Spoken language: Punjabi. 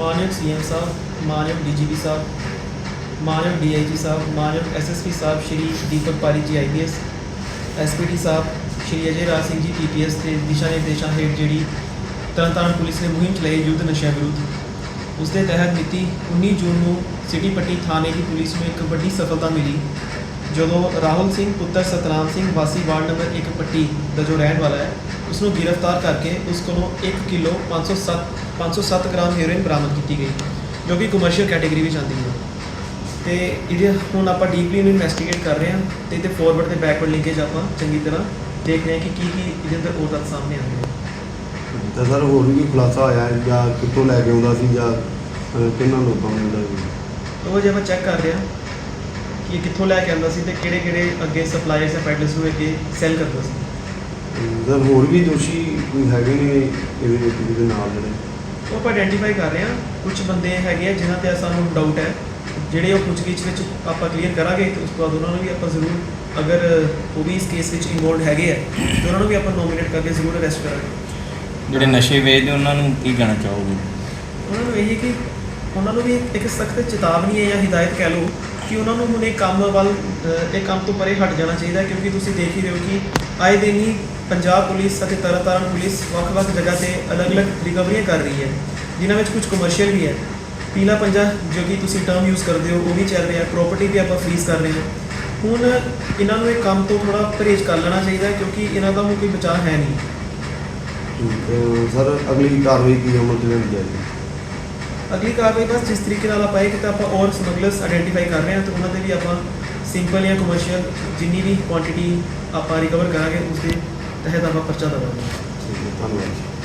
ਮਾਨਯੋਗ ਸੀਐਮ ਸਾਹਿਬ ਮਾਨਯੋਗ ਡੀਜੀਪੀ ਸਾਹਿਬ ਮਾਨਯੋਗ ਡੀਆਈਜੀ ਸਾਹਿਬ ਮਾਨਯੋਗ ਐਸਐਸਪੀ ਸਾਹਿਬ ਸ਼੍ਰੀ ਦੀਪਕ ਪਾਰੀ ਜੀ ਆਈਪੀਐਸ ਐਸਪੀਡੀ ਸਾਹਿਬ ਸ਼੍ਰੀ ਅਜੇ ਰਾਜ ਸਿੰਘ ਜੀ ਪੀਪੀਐਸ ਦੇ ਦਿਸ਼ਾ ਨਿਰਦੇਸ਼ਾਂ ਹੇਠ ਜਿਹੜੀ ਤਰਨਤਾਰਨ ਪੁਲਿਸ ਨੇ ਮੁਹਿੰਮ ਚਲਾਈ ਯੁੱਧ ਨਸ਼ਿਆਂ ਵਿਰੁੱਧ। ਉਸ ਦੇ ਤਹਿਤ ਮਿਤੀ 19 ਜੂਨ ਨੂੰ ਸਿਟੀ ਪੱਟੀ ਥਾਣੇ ਦੀ ਪੁਲਿਸ ਨੂੰ ਇੱਕ ਵੱਡੀ ਸਫਲਤਾ ਮਿਲੀ। ਜਦੋਂ ਰਾਹੁਲ ਸਿੰਘ ਪੁੱਤਰ ਸਤਨਾਮ ਸਿੰਘ ਵਾਸੀ ਵਾਰਡ ਨੰਬਰ 1 ਪੱਟੀ ਦਾ ਜੋ ਰਹਿਣ ਵਾਲਾ ਹੈ ਉਸ ਨੂੰ ਗ੍ਰਿਫਤਾਰ ਕਰਕੇ ਉਸ ਕੋਲੋਂ 1 ਕਿਲੋ 507 507 ਗ੍ਰਾਮ ਹੈਰੋਇਨ ਬਰਾਮਦ ਕੀਤੀ ਗਈ ਜੋ ਕਿ ਕਮਰਸ਼ੀਅਲ ਕੈਟਾਗਰੀ ਵਿੱਚ ਆਉਂਦੀ ਹੈ। ਤੇ ਇਹਦੇ ਹੁਣ ਆਪਾਂ ਡੀਪਲੀ ਇਹਨੂੰ ਇਨਵੈਸਟੀਗੇਟ ਕਰ ਰਹੇ ਹਾਂ ਤੇ ਇਹਦੇ ਫਾਰਵਰਡ ਤੇ ਬੈਕਵਰਡ ਲਿੰਕੇਜ ਆਪਾਂ ਚੰਗੀ ਤਰ੍ਹਾਂ ਦੇਖ ਰਹੇ ਹਾਂ ਕਿ ਕੀ ਕੀ ਇਹਦੇ ਅੰਦਰ ਹੋਰ ਤੱਥ ਸਾਹਮਣੇ ਆਉਂਦੇ ਨੇ। ਤਾਂ ਸਰ ਹੋਰ ਵੀ ਖੁਲਾਸਾ ਹੋਇਆ ਹੈ ਜਾਂ ਕਿੱਥੋਂ ਲੈ ਕੇ ਆਉਂਦਾ ਸੀ ਜਾਂ ਕਿਹਨਾਂ ਲੋਕਾਂ ਨੂੰ ਮਿਲਦਾ ਸੀ ਉਹ ਜੇ ਆਪਾਂ ਚੈੱਕ ਕਰ ਰਹੇ ਹਾਂ ਇਹ ਕਿੱਥੋਂ ਲੈ ਕੇ ਆਉਂਦਾ ਸੀ ਤੇ ਕਿਹੜੇ ਕਿਹੜੇ ਅੱਗੇ ਸਪਲਾਇਰਸ ਜਾਂ ਪੈਡਲਰਸ ਨੂੰ ਅੱਗੇ ਸੈਲ ਕਰਦਾ ਸੀ? ਸਰ ਹੋਰ ਵੀ ਦੋਸ਼ੀ ਕੋਈ ਹੈਗੇ ਨੇ ਇਹਦੇ ਵਿੱਚ ਜਿਹਦੇ ਨਾਲ ਜਿਹੜੇ? ਉਹ ਆਪਾਂ ਆਇਡੈਂਟੀਫਾਈ ਕਰ ਰਹੇ ਹਾਂ। ਕੁਝ ਬੰਦੇ ਹੈਗੇ ਆ ਜਿਨ੍ਹਾਂ ਤੇ ਸਾਨੂੰ ਡਾਊਟ ਹੈ। ਜਿਹੜੇ ਉਹ ਪੁੱਛਗਿੱਛ ਵਿੱਚ ਆਪਾਂ ਕਲੀਅਰ ਕਰਾਂਗੇ ਤੇ ਉਸ ਤੋਂ ਬਾਅਦ ਉਹਨਾਂ ਨੂੰ ਵੀ ਆਪਾਂ ਜ਼ਰੂਰ ਅਗਰ ਉਹ ਵੀ ਇਸ ਕੇਸ ਵਿੱਚ ਇਨਵੋਲਡ ਹੈਗੇ ਆ ਤੇ ਉਹਨਾਂ ਨੂੰ ਵੀ ਆਪਾਂ ਨੋਮੀਨੇਟ ਕਰਕੇ ਜ਼ਰੂਰ ਅਰੈਸਟ ਕਰਾਂਗੇ। ਜਿਹੜੇ ਨਸ਼ੇ ਵੇਚਦੇ ਉਹਨਾਂ ਨੂੰ ਕੀ ਕਹਿਣਾ ਚਾਹੋਗੇ? ਉਹਨਾਂ ਨੂੰ ਇਹ ਕਿ ਉਹਨਾਂ ਨੂੰ ਵੀ ਇੱਕ ਸਖਤ ਚੇਤਾਵਨੀ ਹੈ ਜਾਂ ਹਦਾਇਤ ਕਹਿ ਲਓ। ਕਿ ਉਹਨਾਂ ਨੂੰ ਹੁਣ ਇਹ ਕੰਮ ਵੱਲ ਅਹ, ਇਹ ਕੰਮ ਤੋਂ ਪਰੇ ਹਟ ਜਾਣਾ ਚਾਹੀਦਾ ਕਿਉਂਕਿ ਤੁਸੀਂ ਦੇਖ ਹੀ ਰਹੇ ਹੋ ਕਿ ਆਏ ਦਿਨ ਹੀ ਪੰਜਾਬ ਪੁਲਿਸ ਅਤੇ ਤਰਨਤਾਰਨ ਪੁਲਿਸ ਵੱਖ-ਵੱਖ ਜਗ੍ਹਾ ਤੇ ਅਲੱਗ-ਅਲੱਗ ਰਿਕਵਰੀਆਂ ਕਰ ਰਹੀ ਹੈ ਜਿਨ੍ਹਾਂ ਵਿੱਚ ਕੁਝ ਕਮਰਸ਼ੀਅਲ ਵੀ ਹੈ। ਪੀਲਾ ਪੰਜਾ ਜੋ ਕਿ ਤੁਸੀਂ ਟਰਮ ਯੂਜ਼ ਕਰਦੇ ਹੋ ਉਹ ਵੀ ਚੱਲ ਰਿਹਾ ਪ੍ਰਾਪਰਟੀ ਵੀ ਆਪਾਂ ਫ੍ਰੀਜ਼ ਕਰ ਰਹੇ ਹਾਂ। ਹੁਣ ਇਹਨਾਂ ਨੂੰ ਇਹ ਕੰਮ ਤੋਂ ਥੋੜਾ ਪਰਹੇਜ਼ ਕਰ ਲੈਣਾ ਚਾਹੀਦਾ ਹੈ ਕਿਉਂਕਿ ਇਹਨਾਂ ਦਾ ਹੁਣ ਕੋਈ ਬਚਾਅ ਹੈ ਨਹੀਂ। ਸਰ ਅਗਲੀ ਕਾਰਵਾਈ ਕੀ ਅਮਲ ਚ ਲੈਣੀ ਜਾਏਗੀ? ਅਗਲੀ ਕਾਰਵਾਈ ਬਸ ਜਿਸ ਤਰੀਕੇ ਨਾਲ ਆਪਾਂ ਇਹ ਕਿ ਤਾਂ ਆਪਾਂ ਔਰ ਸਮਗਲਰਸ ਆਇਡੈਂਟੀਫਾਈ ਕਰ ਰਹੇ ਹਾਂ ਤੇ ਉਹਨਾਂ ਦੇ ਵੀ ਆਪਾਂ ਸਿੰਪਲ ਜਾਂ ਕਮਰਸ਼ੀਅਲ ਜਿੰਨੀ ਵੀ ਕੁਆਂਟੀਟੀ ਆਪਾਂ ਰਿਕਵਰ ਕਰਾਂਗੇ ਉਸ ਦੇ ਤਹਿਤ ਆਪਾਂ ਪਰਚਾ ਦੇਵਾਂਗੇ। ਠੀਕ ਹੈ, ਧੰਨਵਾਦ ਜੀ।